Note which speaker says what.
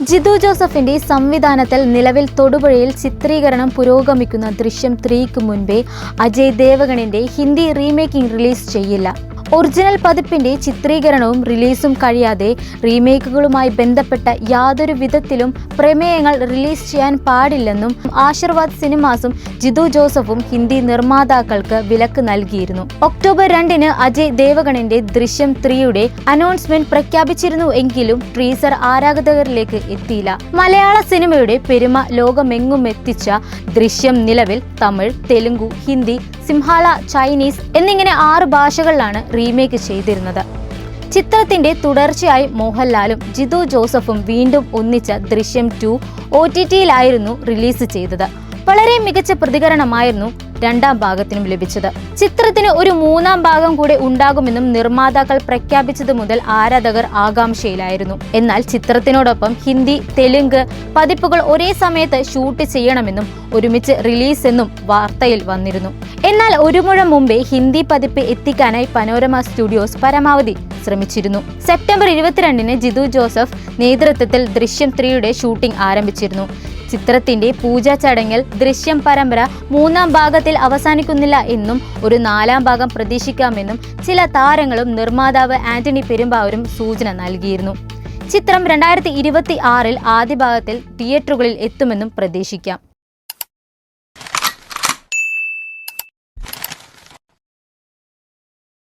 Speaker 1: ജിതു ജോസഫിന്റെ സംവിധാനത്തിൽ നിലവിൽ തൊടുപുഴയിൽ ചിത്രീകരണം പുരോഗമിക്കുന്ന ദൃശ്യം ത്രീക്ക് മുൻപേ അജയ് ദേവഗണിന്റെ ഹിന്ദി റീമേക്കിംഗ് റിലീസ് ചെയ്യില്ല. ഒറിജിനൽ പതിപ്പിന്റെ ചിത്രീകരണവും റിലീസും കഴിയാതെ റീമേക്കുകളുമായി ബന്ധപ്പെട്ട യാതൊരു വിധത്തിലും പ്രമേയങ്ങൾ റിലീസ് ചെയ്യാൻ പാടില്ലെന്നും ആശീർവാദ് സിനിമാസും ജിതു ജോസഫും ഹിന്ദി നിർമ്മാതാക്കൾക്ക് വിലക്ക് നൽകിയിരുന്നു. ഒക്ടോബർ രണ്ടിന് അജയ് ദേവഗണിന്റെ ദൃശ്യം ത്രീയുടെ അനൗൺസ്മെന്റ് പ്രഖ്യാപിച്ചിരുന്നു എങ്കിലും ട്രീസർ ആരാധകരിലേക്ക് എത്തിയില്ല. മലയാള സിനിമയുടെ പെരുമ ലോകമെങ്ങും എത്തിച്ച ദൃശ്യം നിലവിൽ തമിഴ് തെലുങ്കു ഹിന്ദി സിംഹാള ചൈനീസ് എന്നിങ്ങനെ ആറ് ഭാഷകളിലാണ് റീമേക്ക് ചെയ്തിരുന്നത്. ചിത്രത്തിന്റെ തുടർച്ചയായി മോഹൻലാലും ജിതു ജോസഫും വീണ്ടും ഒന്നിച്ച ദൃശ്യം ടു ഒ ടി ടിയിലായിരുന്നു റിലീസ് ചെയ്തത്. വളരെ മികച്ച പ്രതികരണമായിരുന്നു രണ്ടാം ഭാഗത്തിനും ലഭിച്ചത്. ചിത്രത്തിന് ഒരു മൂന്നാം ഭാഗം കൂടെ ഉണ്ടാകുമെന്നും നിർമ്മാതാക്കൾ പ്രഖ്യാപിച്ചത് മുതൽ ആരാധകർ ആകാംക്ഷയിലായിരുന്നു. എന്നാൽ ചിത്രത്തിനോടൊപ്പം ഹിന്ദി തെലുങ്ക് പതിപ്പുകൾ ഒരേ സമയത്ത് ഷൂട്ട് ചെയ്യണമെന്നും ഒരുമിച്ച് റിലീസ് എന്നും വാർത്തയിൽ വന്നിരുന്നു. എന്നാൽ ഒരു മുഴം മുമ്പേ ഹിന്ദി പതിപ്പ് എത്തിക്കാനായി പനോരമ സ്റ്റുഡിയോസ് പരമാവധി ശ്രമിച്ചിരുന്നു. സെപ്റ്റംബർ ഇരുപത്തിരണ്ടിന് ജിതു ജോസഫ് നേതൃത്വത്തിൽ ദൃശ്യം ത്രീയുടെ ഷൂട്ടിംഗ് ആരംഭിച്ചിരുന്നു. ചിത്രത്തിന്റെ പൂജാ ചടങ്ങിൽ ദൃശ്യം പരമ്പര മൂന്നാം ഭാഗത്തിൽ അവസാനിക്കുന്നില്ല എന്നും ഒരു നാലാം ഭാഗം പ്രതീക്ഷിക്കാമെന്നും ചില താരങ്ങളും നിർമ്മാതാവ് ആന്റണി പെരുമ്പാവൂരും സൂചന നൽകിയിരുന്നു. ചിത്രം രണ്ടായിരത്തി ഇരുപത്തി ആറിൽ ആദ്യ ഭാഗത്തിൽ തിയേറ്ററുകളിൽ എത്തുമെന്നും പ്രതീക്ഷിക്കാം.